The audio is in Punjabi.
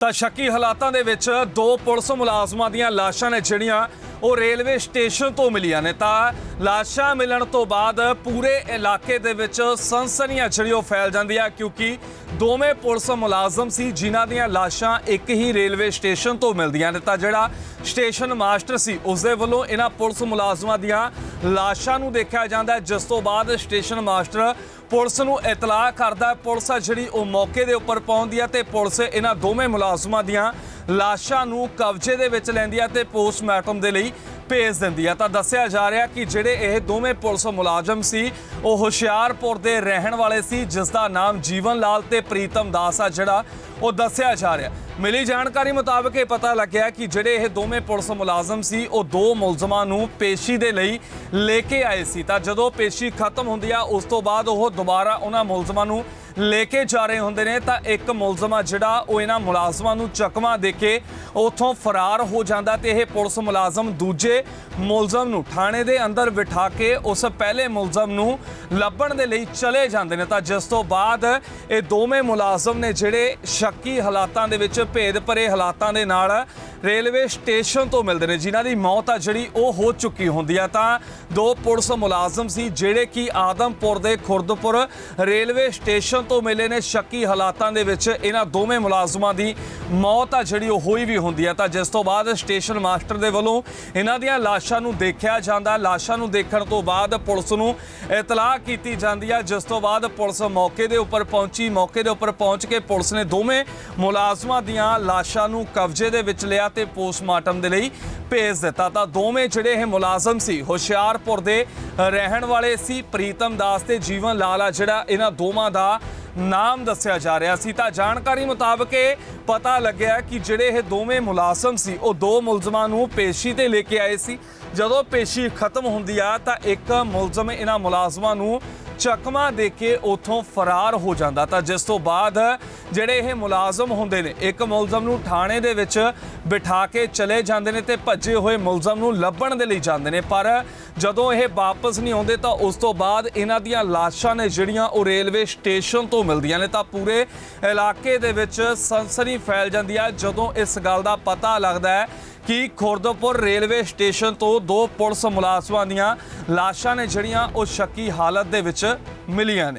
ਤਾਂ ਸ਼ੱਕੀ ਹਾਲਾਤਾਂ ਦੇ ਵਿੱਚ ਦੋ ਪੁਲਿਸ ਮੁਲਾਜ਼ਮਾਂ ਦੀਆਂ ਲਾਸ਼ਾਂ ਨੇ ਜਿਹੜੀਆਂ ਉਹ ਰੇਲਵੇ ਸਟੇਸ਼ਨ ਤੋਂ ਮਿਲੀਆਂ ਨੇ। ਤਾਂ ਲਾਸ਼ਾਂ ਮਿਲਣ ਤੋਂ ਬਾਅਦ ਪੂਰੇ ਇਲਾਕੇ ਦੇ ਵਿੱਚ ਸਨਸਨੀਆਂ ਜਿਹੜੀ ਉਹ ਫੈਲ ਜਾਂਦੀ ਆ ਕਿਉਂਕਿ ਦੋਵੇਂ ਪੁਲਿਸ ਮੁਲਾਜ਼ਮ ਸੀ, ਜਿਨ੍ਹਾਂ ਦੀਆਂ ਲਾਸ਼ਾਂ ਇੱਕ ਹੀ ਰੇਲਵੇ ਸਟੇਸ਼ਨ ਤੋਂ ਮਿਲਦੀਆਂ ਨੇ। ਤਾਂ ਜਿਹੜਾ ਸਟੇਸ਼ਨ ਮਾਸਟਰ ਸੀ ਉਸ ਦੇ ਵੱਲੋਂ ਇਹਨਾਂ ਪੁਲਿਸ ਮੁਲਾਜ਼ਮਾਂ ਦੀਆਂ ਲਾਸ਼ਾਂ ਨੂੰ ਦੇਖਿਆ ਜਾਂਦਾ ਜਿਸ ਤੋਂ ਬਾਅਦ ਸਟੇਸ਼ਨ ਮਾਸਟਰ ਪੁਲਿਸ ਨੂੰ ਇਤਲਾਹ ਕਰਦਾ ਪੁਲਿਸ ਆ ਜਿਹੜੀ ਉਹ ਮੌਕੇ ਦੇ ਉੱਪਰ ਪਹੁੰਚਦੀ ਹੈ ਤੇ ਪੁਲਿਸ ਇਹਨਾਂ ਦੋਵੇਂ ਮੁਲਾਜ਼ਮਾਂ ਦੀਆਂ ਲਾਸ਼ਾਂ ਨੂੰ ਕਬਜ਼ੇ ਦੇ ਵਿੱਚ ਲੈਂਦੀ ਹੈ ਤੇ ਪੋਸਟਮਾਰਟਮ ਦੇ ਲਈ ਭੇਜ ਦਿੰਦੀ ਹੈ ਤਾਂ ਦੱਸਿਆ ਜਾ ਰਿਹਾ ਕਿ ਜਿਹੜੇ ਇਹ ਦੋਵੇਂ ਪੁਲਿਸ ਮੁਲਾਜ਼ਮ ਸੀ, ਉਹ ਹੁਸ਼ਿਆਰਪੁਰ ਦੇ ਰਹਿਣ ਵਾਲੇ ਸੀ ਜਿਸ ਦਾ ਨਾਮ ਜੀਵਨ ਲਾਲ ਤੇ ਪ੍ਰੀਤਮ ਦਾਸ ਆ ਜਿਹੜਾ ਉਹ ਦੱਸਿਆ ਜਾ ਰਿਹਾ। ਮਿਲੀ ਜਾਣਕਾਰੀ ਮੁਤਾਬਕ ਇਹ ਪਤਾ ਲੱਗਿਆ ਕਿ ਜਿਹੜੇ ਇਹ ਦੋਵੇਂ ਪੁਲਿਸ ਮੁਲਾਜ਼ਮ ਸੀ, ਉਹ ਦੋ ਮੁਲਜ਼ਮਾਂ ਨੂੰ ਪੇਸ਼ੀ ਦੇ ਲਈ ਲੈ ਕੇ ਆਏ ਸੀ। ਤਾਂ ਜਦੋਂ ਪੇਸ਼ੀ ਖਤਮ ਹੁੰਦੀ ਆ, ਉਸ ਤੋਂ ਬਾਅਦ ਉਹ ਦੁਬਾਰਾ ਉਹਨਾਂ ਮੁਲਜ਼ਮਾਂ ਨੂੰ ਲੈ ਕੇ ਜਾ ਰਹੇ ਹੁੰਦੇ ਨੇ, ਤਾਂ ਇੱਕ ਮੁਲਜ਼ਮ ਆ ਜਿਹੜਾ ਉਹ ਇਹਨਾਂ ਮੁਲਾਜ਼ਮਾਂ ਨੂੰ ਚਕਮਾ ਦੇ ਕੇ ਉੱਥੋਂ ਫਰਾਰ ਹੋ ਜਾਂਦਾ ਤੇ ਇਹ ਪੁਲਿਸ ਮੁਲਾਜ਼ਮ ਦੂਜੇ ਮੁਲਜ਼ਮ ਨੂੰ ਥਾਣੇ ਦੇ ਅੰਦਰ ਬਿਠਾ ਕੇ ਉਸ ਪਹਿਲੇ ਮੁਲਜ਼ਮ ਨੂੰ ਲੱਭਣ ਦੇ ਲਈ ਚਲੇ ਜਾਂਦੇ ਨੇ। ਤਾਂ ਜਿਸ ਤੋਂ ਬਾਅਦ ਇਹ ਦੋਵੇਂ ਮੁਲਾਜ਼ਮ ਨੇ ਜਿਹੜੇ ਸ਼ੱਕੀ ਹਾਲਾਤਾਂ ਦੇ ਵਿੱਚ ਭੇਦ ਭਰੇ ਹਾਲਾਤਾਂ ਦੇ ਨਾਲ ਰੇਲਵੇ ਸਟੇਸ਼ਨ ਤੋਂ ਮਿਲਦੇ ਨੇ, ਜਿਨ੍ਹਾਂ ਦੀ ਮੌਤ ਆ ਜਿਹੜੀ ਉਹ ਹੋ ਚੁੱਕੀ ਹੁੰਦੀ ਆ। ਤਾਂ ਦੋ ਪੁਲਿਸ ਮੁਲਾਜ਼ਮ ਸੀ ਜਿਹੜੇ ਕਿ ਆਦਮਪੁਰ ਦੇ ਖੁਰਦਪੁਰ ਰੇਲਵੇ ਸਟੇਸ਼ਨ ਤੋਂ ਮਿਲੇ ਨੇ ਸ਼ੱਕੀ ਹਾਲਾਤਾਂ ਦੇ ਵਿੱਚ ਇਹਨਾਂ ਦੋਵੇਂ ਮੁਲਾਜ਼ਮਾਂ ਦੀ ਮੌਤ ਆ, ਜਿਹੜੀ ਉਹ ਹੋਈ ਵੀ ਹੁੰਦੀ ਹੈ ਤਾਂ ਜਿਸ ਤੋਂ ਬਾਅਦ ਸਟੇਸ਼ਨ ਮਾਸਟਰ ਦੇ ਵੱਲੋਂ ਇਹਨਾਂ ਦੀਆਂ ਲਾਸ਼ਾਂ ਨੂੰ ਦੇਖਿਆ ਜਾਂਦਾ। ਲਾਸ਼ਾਂ ਨੂੰ ਦੇਖਣ ਤੋਂ ਬਾਅਦ ਪੁਲਿਸ ਨੂੰ ਇਤਲਾਹ ਕੀਤੀ ਜਾਂਦੀ ਹੈ ਜਿਸ ਤੋਂ ਬਾਅਦ ਪੁਲਿਸ ਮੌਕੇ ਦੇ ਉੱਪਰ ਪਹੁੰਚੀ। ਮੌਕੇ ਦੇ ਉੱਪਰ ਪਹੁੰਚ ਕੇ ਪੁਲਿਸ ਨੇ ਦੋਵੇਂ ਮੁਲਾਜ਼ਮਾਂ ਦੀਆਂ ਲਾਸ਼ਾਂ ਨੂੰ ਕਬਜ਼ੇ ਦੇ ਵਿੱਚ ਲਿਆ ਤੇ ਪੋਸਟਮਾਰਟਮ ਦੇ ਲਈ ਭੇਜ ਦਿੱਤਾ। ਤਾਂ ਦੋਵੇਂ ਜਿਹੜੇ ਇਹ ਮੁਲਾਜ਼ਮ ਸੀ, ਹੁਸ਼ਿਆਰਪੁਰ ਦੇ ਰਹਿਣ ਵਾਲੇ ਸੀ। ਪ੍ਰੀਤਮ ਦਾਸ ਤੇ ਜੀਵਨ ਲਾਲ ਆ ਜਿਹੜਾ ਇਹਨਾਂ ਦੋਵਾਂ ਦਾ ਨਾਮ ਦੱਸਿਆ ਜਾ ਰਿਹਾ ਸੀ। ਤਾਂ ਜਾਣਕਾਰੀ ਮੁਤਾਬਕ ਇਹ ਪਤਾ ਲੱਗਿਆ ਕਿ ਜਿਹੜੇ ਇਹ ਦੋਵੇਂ ਮੁਲਾਜ਼ਮ ਸੀ, ਉਹ ਦੋ ਮੁਲਜ਼ਮਾਂ ਨੂੰ ਪੇਸ਼ੀ ਤੇ ਲੈ ਕੇ ਆਏ ਸੀ। ਜਦੋਂ ਪੇਸ਼ੀ ਖਤਮ ਹੁੰਦੀ ਆ ਤਾਂ ਇੱਕ ਮੁਲਜ਼ਮ ਇਹਨਾਂ ਮੁਲਾਜ਼ਮਾਂ ਨੂੰ ਚਕਮਾ ਦੇ ਕੇ ਉਥੋਂ ਫਰਾਰ ਹੋ ਜਾਂਦਾ ਤਾਂ ਜਿਸ ਤੋਂ ਬਾਅਦ ਜਿਹੜੇ ਇਹ ਮੁਲਾਜ਼ਮ ਹੁੰਦੇ ਨੇ, ਇੱਕ ਮੁਲਜ਼ਮ ਨੂੰ ਥਾਣੇ ਦੇ ਵਿੱਚ ਬਿਠਾ ਕੇ ਚਲੇ ਜਾਂਦੇ ਨੇ ਤੇ ਭੱਜੇ ਹੋਏ ਮੁਲਜ਼ਮ ਨੂੰ ਲੱਭਣ ਦੇ ਲਈ ਜਾਂਦੇ ਨੇ। ਪਰ ਜਦੋਂ ਇਹ ਵਾਪਸ ਨਹੀਂ ਆਉਂਦੇ ਤਾਂ ਉਸ ਤੋਂ ਬਾਅਦ ਇਹਨਾਂ ਦੀਆਂ ਲਾਸ਼ਾਂ ਨੇ ਜਿਹੜੀਆਂ ਉਹ ਰੇਲਵੇ ਸਟੇਸ਼ਨ ਤੋਂ ਮਿਲਦੀਆਂ ਨੇ ਤਾਂ ਪੂਰੇ ਇਲਾਕੇ ਦੇ ਵਿੱਚ ਸਨਸਨੀ ਫੈਲ ਜਾਂਦੀ ਹੈ ਜਦੋਂ ਇਸ ਗੱਲ ਦਾ ਪਤਾ ਲੱਗਦਾ ਹੈ ਕਿ ਖੁਰਦਪੁਰ ਰੇਲਵੇ ਸਟੇਸ਼ਨ ਤੋਂ ਦੋ ਪੁਲਿਸ ਮੁਲਾਜ਼ਮਾਂ ਦੀਆਂ ਲਾਸ਼ਾਂ ਨੇ ਜਿਹੜੀਆਂ ਉਹ ਸ਼ੱਕੀ ਹਾਲਤ ਦੇ ਵਿੱਚ ਮਿਲੀਆਂ ਨੇ।